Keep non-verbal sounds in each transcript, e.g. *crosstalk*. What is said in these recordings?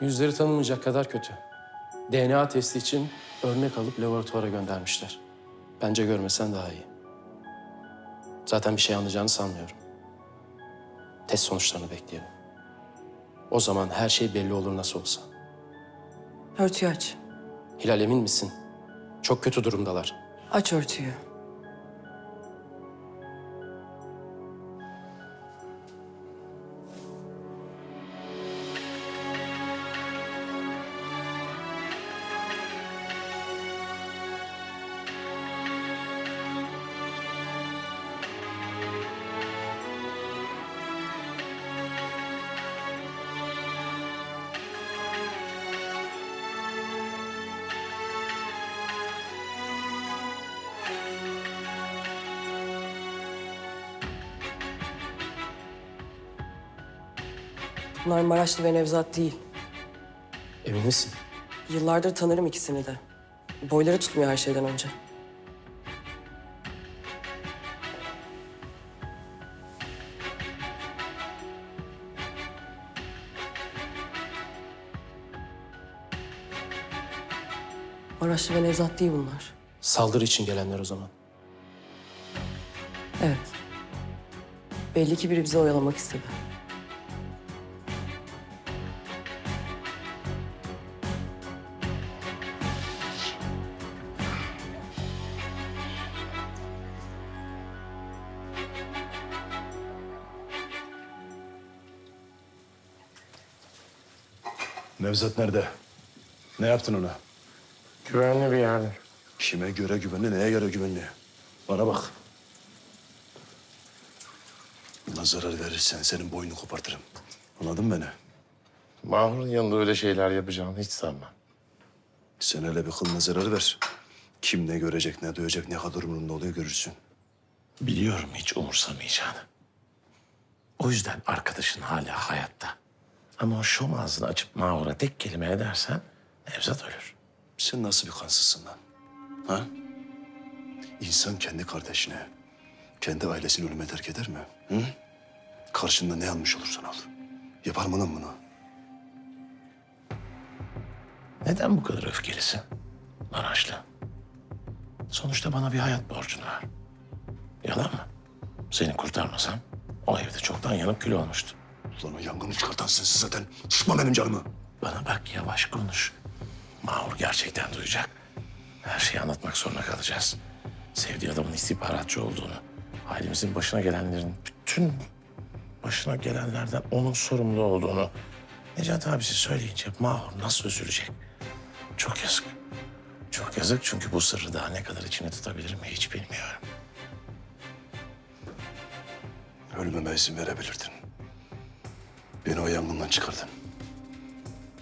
Yüzleri tanınmayacak kadar kötü. DNA testi için örnek alıp laboratuvara göndermişler. Bence görmesen daha iyi. Zaten bir şey anlayacağını sanmıyorum. Test sonuçlarını bekleyelim. O zaman her şey belli olur nasıl olsa. Örtüyü aç. Hilal emin misin? Çok kötü durumdalar. Aç örtüyü. Bunlar Maraşlı ve Nevzat değil. Emin misin? Yıllardır tanırım ikisini de. Boyları tutmuyor her şeyden önce. Maraşlı ve Nevzat değil bunlar. Saldırı için gelenler o zaman. Evet. Belli ki biri bizi oyalamak istedi. Nevzat nerede? Ne yaptın ona? Güvenli bir yerde. Kime göre güvenli, neye göre güvenli? Bana bak. Buna zarar verirsen senin boynunu kopartırım. Anladın mı beni? Mahur'un yanında öyle şeyler yapacağını hiç sanmam. Sen hele bir kılına zarar ver. Kim ne görecek, ne duyacak, ne kadar umurunda oluyor görürsün. Biliyorum hiç umursamayacağını. O yüzden arkadaşın hala hayatta. Ama o şom ağzını açıp Mahur'a tek kelime edersen Nevzat ölür. Sen nasıl bir kansızsın lan? Ha? İnsan kendi kardeşine, kendi ailesini ölüme terk eder mi? Hı? Karşında ne almış olursan al. Yapar mı lan bunu? Neden bu kadar öfkelisin? Maraşlı. Sonuçta bana bir hayat borcun var. Yalan mı? Seni kurtarmasam o evde çoktan yanıp kül olmuştu. Ulan o yangını çıkartan sensin zaten. Sıkma benim canımı. Bana bak yavaş konuş. Mahur gerçekten duyacak. Her şeyi anlatmak zorunda kalacağız. Sevdiği adamın istihbaratçı olduğunu, ailemizin başına gelenlerin bütün başına gelenlerden onun sorumlu olduğunu Necati abisi söyleyince Mahur nasıl üzülecek? Çok yazık. Çok yazık çünkü bu sırrı daha ne kadar içine tutabilir mi hiç bilmiyorum. Ölmeme izin verebilirdin. Beni o yangından çıkardın.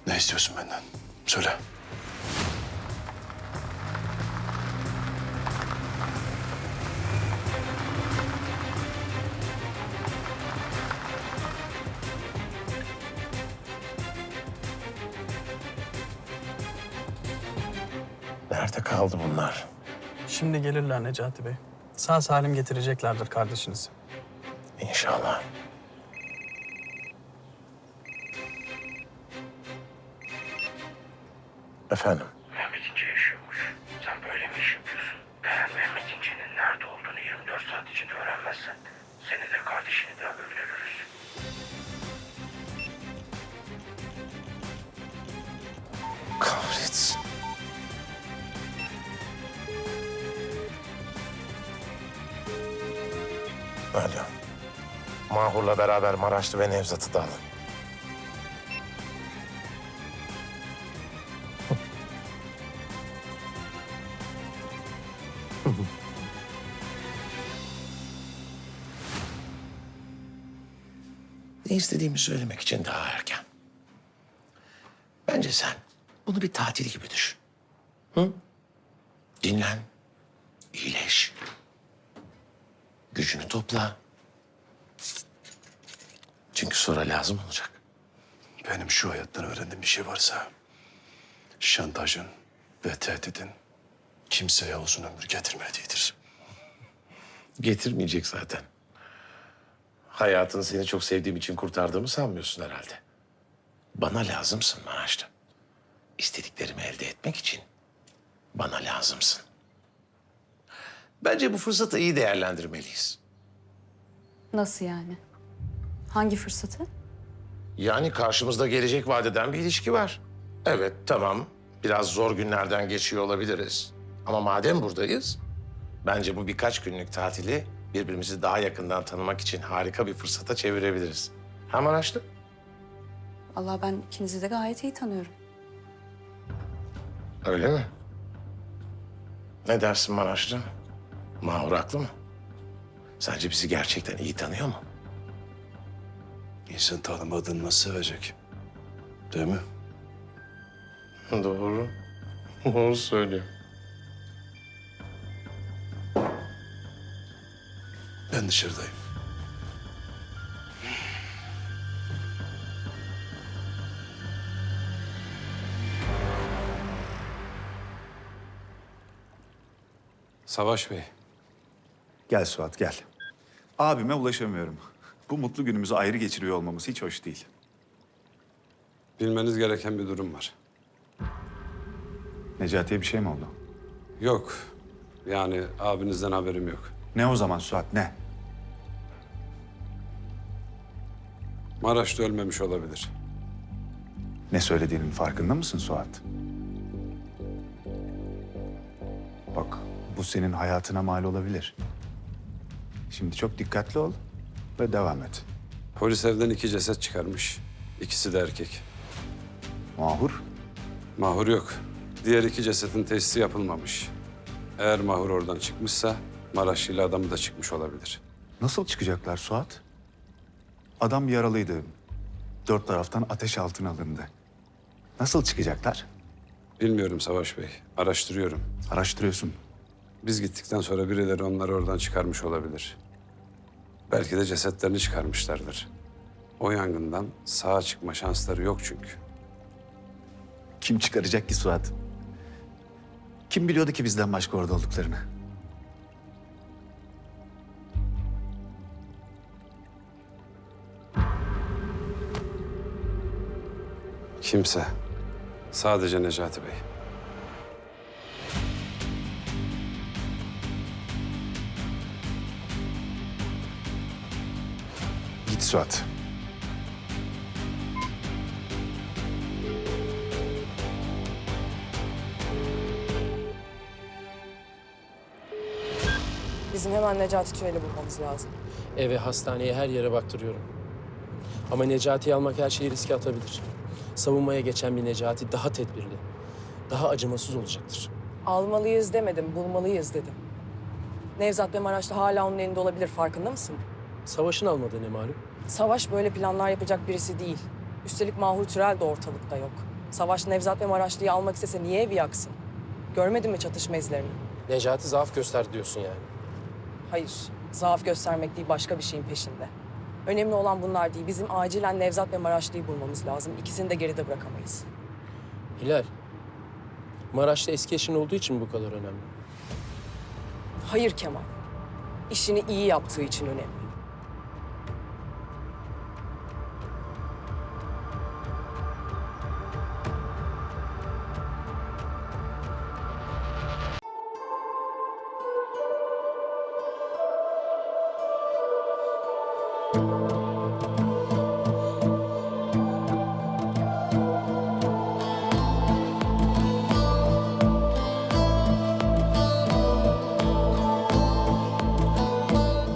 Ne istiyorsun benden? Söyle. Nerede kaldı bunlar? Şimdi gelirler Necati Bey. Sağ salim getireceklerdir kardeşinizi. İnşallah. Efendim? Mehmet İnce yaşıyormuş. Sen böyle mi iş yapıyorsun? Eğer Mehmet İnce'nin nerede olduğunu 24 saat içinde öğrenmezsen seni de kardeşini de öldürürüz. Kahretsin. Alo. Mahur'la beraber Maraşlı ve Nevzat'ı da alın. *laughs* ne istediğimi söylemek için daha erken. Bence sen bunu bir tatil gibi düşün. Hı? Dinlen, iyileş. Gücünü topla. Çünkü sonra lazım olacak. Benim şu hayattan öğrendiğim bir şey varsa... ...şantajın ve tehditin kimseye uzun ömür getirmediğidir. Getirmeyecek zaten. Hayatını seni çok sevdiğim için kurtardığımı sanmıyorsun herhalde. Bana lazımsın Maraşlı. İstediklerimi elde etmek için bana lazımsın. Bence bu fırsatı iyi değerlendirmeliyiz. Nasıl yani? Hangi fırsatı? Yani karşımızda gelecek vadeden bir ilişki var. Evet, tamam. Biraz zor günlerden geçiyor olabiliriz. Ama madem buradayız, bence bu birkaç günlük tatili birbirimizi daha yakından tanımak için harika bir fırsata çevirebiliriz. Ha Maraşlı? Allah ben ikinizi de gayet iyi tanıyorum. Öyle mi? Ne dersin Maraşlı? Mahur haklı mı? Sence bizi gerçekten iyi tanıyor mu? İnsan tanımadığını nasıl sevecek? Değil mi? Doğru. Doğru söylüyor. Dışarıdayım. Savaş Bey, Gel Suat gel. Abime ulaşamıyorum. Bu mutlu günümüzü ayrı geçiriyor olmamız hiç hoş değil. bilmeniz gereken bir durum var. Necati'ye bir şey mi oldu? Yok, yani abinizden haberim yok. Ne o zaman Suat ne? Maraş'ta ölmemiş olabilir. Ne söylediğinin farkında mısın Suat? Bak bu senin hayatına mal olabilir. Şimdi çok dikkatli ol ve devam et. Polis evden iki ceset çıkarmış. İkisi de erkek. Mahur Mahur yok. Diğer iki cesetin testi yapılmamış. Eğer Mahur oradan çıkmışsa Maraşlı ile adamı da çıkmış olabilir. nasıl çıkacaklar Suat? Adam yaralıydı. Dört taraftan ateş altına alındı. Nasıl çıkacaklar? Bilmiyorum Savaş Bey, araştırıyorum. Araştırıyorsun. Biz gittikten sonra birileri onları oradan çıkarmış olabilir. Belki de cesetlerini çıkarmışlardır. O yangından sağa çıkma şansları yok çünkü. Kim çıkaracak ki Suat? Kim biliyordu ki bizden başka orada olduklarını? Kimse. Sadece Necati Bey. Git Suat. Bizim hemen Necati Tüneli bulmamız lazım. Eve, hastaneye, her yere baktırıyorum. Ama Necati'yi almak her şeyi riske atabilir. Savunmaya geçen bir Necati daha tedbirli, daha acımasız olacaktır. Almalıyız demedim, bulmalıyız dedim. Nevzat ve Maraşlı hala onun elinde olabilir, farkında mısın? Savaşın almadığı ne malum? Savaş böyle planlar yapacak birisi değil. Üstelik Mahur Türel de ortalıkta yok. Savaş Nevzat ve Maraşlı'yı almak istese niye evi yaksın? Görmedin mi çatışma izlerini? Necati zaaf gösterdi diyorsun yani. Hayır, zaaf göstermek değil başka bir şeyin peşinde. Önemli olan bunlar değil. Bizim acilen Nevzat ve Maraşlı'yı bulmamız lazım. İkisini de geride bırakamayız. Hilal, Maraş'ta eski eşin olduğu için mi bu kadar önemli? Hayır Kemal. İşini iyi yaptığı için önemli.